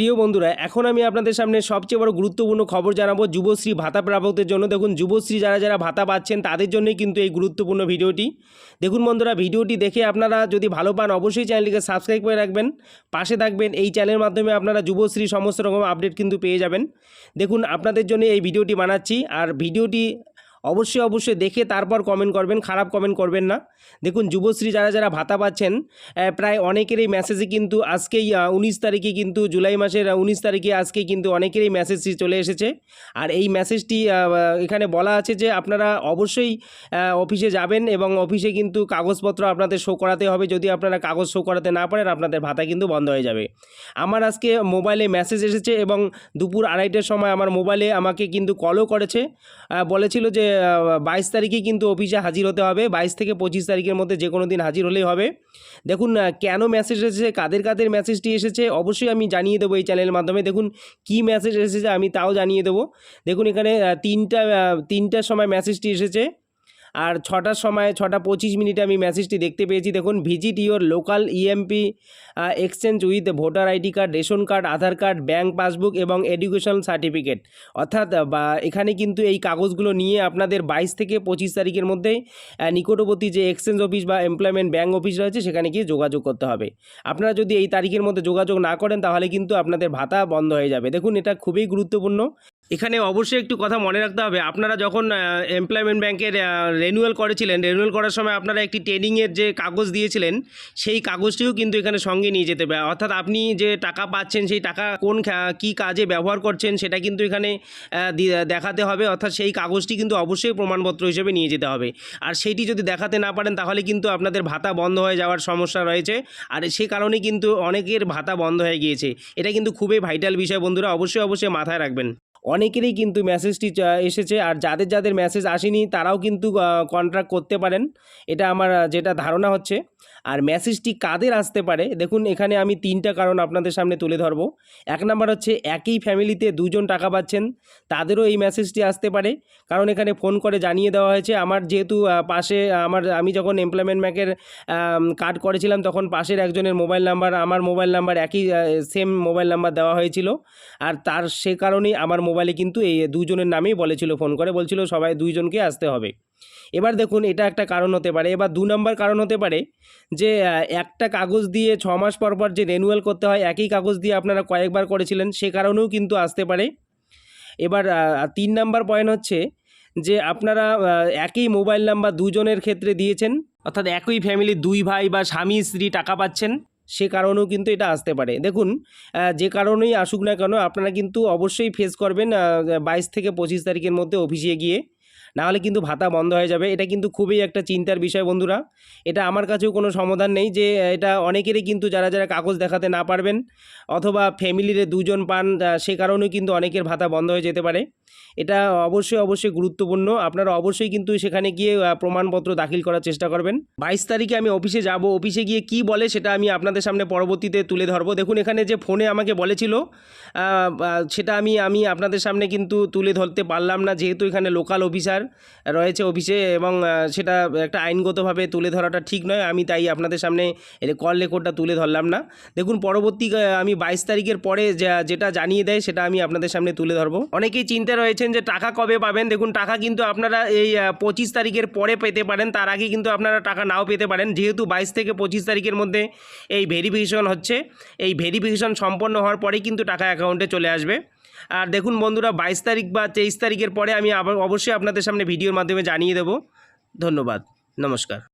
প্রিয় বন্ধুরা, এখন আমি আপনাদের সামনে সবচেয়ে বড় গুরুত্বপূর্ণ খবর জানাব যুবশ্রী ভাতা প্রাপকদের জন্য। দেখুন, যুবশ্রী যারা যারা ভাতা পাচ্ছেন, তাদের জন্যই কিন্তু এই গুরুত্বপূর্ণ ভিডিওটি। দেখুন বন্ধুরা, ভিডিওটি দেখে আপনারা যদি ভালো পান, অবশ্যই চ্যানেলটিকে সাবস্ক্রাইব করে রাখবেন। পাশে থাকবেন, এই চ্যানেলের মাধ্যমে আপনারা যুবশ্রী সমস্ত রকম আপডেট কিন্তু পেয়ে যাবেন। দেখুন, আপনাদের জন্য এই ভিডিওটি বানাচ্ছি। আর ভিডিওটি অবশ্যই অবশ্যই দেখে তারপর কমেন্ট করবেন, খারাপ কমেন্ট করবেন না। দেখুন, যুবশ্রী যারা যারা ভাতা পাচ্ছেন প্রায় অনেকেরই মেসেজে কিন্তু আজকেই উনিশ তারিখে কিন্তু, জুলাই মাসের উনিশ তারিখে আজকে কিন্তু অনেকেরই মেসেজটি চলে এসেছে। আর এই মেসেজটি এখানে বলা আছে যে, আপনারা অবশ্যই অফিসে যাবেন এবং অফিসে কিন্তু কাগজপত্র আপনাদের শো করাতে হবে। যদি আপনারা কাগজ শো করাতে না পারেন, আপনাদের ভাতা কিন্তু বন্ধ হয়ে যাবে। আমার আজকে মোবাইলে মেসেজ এসেছে এবং দুপুর আড়াইটার সময় আমার মোবাইলে আমাকে কিন্তু কলও করেছে। বলেছিল যে বাইশ তারিখে কিন্তু অফিসে হাজির হতে হবে। বাইশ থেকে পঁচিশ তারিখের মধ্যে যে কোনো দিন হাজির হলেই হবে। দেখুন কেন মেসেজ এসেছে, কাদের কাদের মেসেজটি এসেছে, অবশ্যই আমি জানিয়ে দেবো এই চ্যানেলের মাধ্যমে। দেখুন, কি মেসেজ এসেছে আমি তাও জানিয়ে দেবো। দেখুন, এখানে তিনটা তিনটার সময় মেসেজটি এসেছে। আর ছটার সময়, ছটা পঁচিশ মিনিটে আমি মেসেজটি দেখতে পেয়েছি। দেখুন visit your local EMP exchange with voter ID card ration card Aadhaar card bank passbook এবং এডুকেশন সার্টিফিকেট অর্থাৎ বা এখানে কিন্তু এই কাগজগুলো নিয়ে আপনাদের বাইশ থেকে পঁচিশ তারিখের মধ্যেই নিকটবর্তী যে এক্সচেঞ্জ অফিস বা এমপ্লয়মেন্ট ব্যাঙ্ক অফিস রয়েছে, সেখানে গিয়ে যোগাযোগ করতে হবে। আপনারা যদি এই তারিখের মধ্যে যোগাযোগ না করেন, তাহলে কিন্তু আপনাদের ভাতা বন্ধ হয়ে যাবে। দেখুন, এটা খুবই গুরুত্বপূর্ণ। এখানে অবশ্যই একটু কথা মনে রাখতে হবে। আপনারা যখন এমপ্লয়মেন্ট ব্যাংকের রেনুয়াল করেছিলেন। রেনুয়াল করার সময় আপনারা একটি ট্রেনিংয়ের যে কাগজ দিয়েছিলেন, সেই কাগজটিও কিন্তু এখানে সঙ্গে নিয়ে যেতে হবে অর্থাৎ আপনি যে টাকা পাচ্ছেন, সেই টাকা কোন কী কাজে ব্যবহার করছেন, সেটা কিন্তু এখানে দেখাতে হবে। অর্থাৎ সেই কাগজটি কিন্তু অবশ্যই প্রমাণপত্র হিসেবে নিয়ে যেতে হবে। আর সেইটি যদি দেখাতে না পারেন, তাহলে কিন্তু আপনাদের ভাতা বন্ধ হয়ে যাওয়ার সমস্যা রয়েছে। আর সে কারণে কিন্তু অনেকের ভাতা বন্ধ হয়ে গিয়েছে। এটা কিন্তু খুবই ভাইটাল বিষয় বন্ধুরা। অবশ্যই অবশ্যই মাথায় রাখবেন। অনেকেরই কিন্তু মেসেজটি এসেছে আর যাদের যাদের মেসেজ আসেনি তারাও কিন্তু কন্ট্রাক্ট করতে পারেন। এটা আমার যেটা ধারণা হচ্ছে। আর মেসেজটি কাদের আসতে পারে? দেখুন, এখানে আমি তিনটা কারণ আপনাদের সামনে তুলে ধরবো। এক নাম্বার হচ্ছে, একই ফ্যামিলিতে দুজন টাকা পাচ্ছেন, তাদেরও এই মেসেজটি আসতে পারে। কারণ এখানে ফোন করে জানিয়ে দেওয়া হয়েছে, আমার যেহেতু পাশে, আমার, আমি যখন এমপ্লয়মেন্ট ব্যাংকের কার্ড করেছিলাম, তখন পাশের একজনের মোবাইল নাম্বার আমার মোবাইল নাম্বার একই সেম মোবাইল নাম্বার দেওয়া হয়েছিল। আর তার সে কারণেই আমার মোবাইলে কিন্তু এই দুজনের নামেই বলেছিল ফোন করে বলছিল, সবাই দুইজনকে আসতে হবে। এবার দেখুন, এটা একটা কারণ হতে পারে। এবার দু নম্বর কারণ হতে পারে যে একটা কাগজ দিয়ে ছ মাস পর পর যে রেনুয়াল করতে হয়, একই কাগজ দিয়ে আপনারা কয়েকবার করেছিলেন, সে কারণেও কিন্তু আসতে পারে। এবার তিন নাম্বার পয়েন্ট হচ্ছে যে, আপনারা একই মোবাইল নাম্বার দুজনের ক্ষেত্রে দিয়েছেন, অর্থাৎ একই ফ্যামিলির দুই ভাই বা স্বামী, স্ত্রী টাকা পাচ্ছেন, সে কারণেও কিন্তু এটা আসতে পারে। দেখুন যে কারণেই আসুক না কেন, আপনারা কিন্তু অবশ্যই ফেস করবেন বাইশ থেকে পঁচিশ তারিখের মধ্যে অফিসে গিয়ে। নাহলে কিন্তু ভাতা বন্ধ হয়ে যাবে। এটা কিন্তু খুবই একটা চিন্তার বিষয় বন্ধুরা। এটা আমার কাছেও কোনো সমাধান নেই যে এটা অনেকেরই কিন্তু যারা যারা কাগজ দেখাতে না পারবেন অথবা ফ্যামিলির দুজন পান সে কারণেও কিন্তু অনেকের ভাতা বন্ধ হয়ে যেতে পারে। এটা অবশ্যই অবশ্যই গুরুত্বপূর্ণ। আপনারা অবশ্যই কিন্তু সেখানে গিয়ে প্রমাণপত্র দাখিল করার চেষ্টা করবেন। বাইশ তারিখে আমি অফিসে যাব। অফিসে গিয়ে কি বলে সেটা আমি আপনাদের সামনে পরবর্তীতে তুলে ধরবো। দেখুন, এখানে যে ফোনে আমাকে বলেছিল সেটা আমি আমি আপনাদের সামনে কিন্তু তুলে ধরতে পারলাম না। যেহেতু এখানে লোকাল অফিসার রয়েছে অফিসে এবং সেটা একটা আইনগতভাবে তুলে ধরাটা ঠিক নয়। আমি তাই আপনাদের সামনে কল রেকর্ডটা তুলে ধরলাম না। দেখুন, পরবর্তী আমি বাইশ তারিখের পরে যেটা জানিয়ে দেয় সেটা আমি আপনাদের সামনে তুলে ধরবো। অনেকেই চিন্তা রয়েছেন যে টাকা কবে পাবেন? দেখুন, টাকা কিন্তু আপনারা এই পঁচিশ তারিখের পরে পেতে পারেন। তার আগে কিন্তু আপনারা টাকা নাও পেতে পারেন। যেহেতু বাইশ থেকে পঁচিশ তারিখের মধ্যে এই ভেরিফিকেশন হচ্ছে। এই ভেরিফিকেশন সম্পন্ন হওয়ার পরেই কিন্তু টাকা অ্যাকাউন্টে চলে আসবে। আর দেখুন বন্ধুরা, বাইশ তারিখ বা তেইশ তারিখের পরে আমি আবার অবশ্যই আপনাদের সামনে ভিডিওর মাধ্যমে জানিয়ে দেব। ধন্যবাদ। নমস্কার।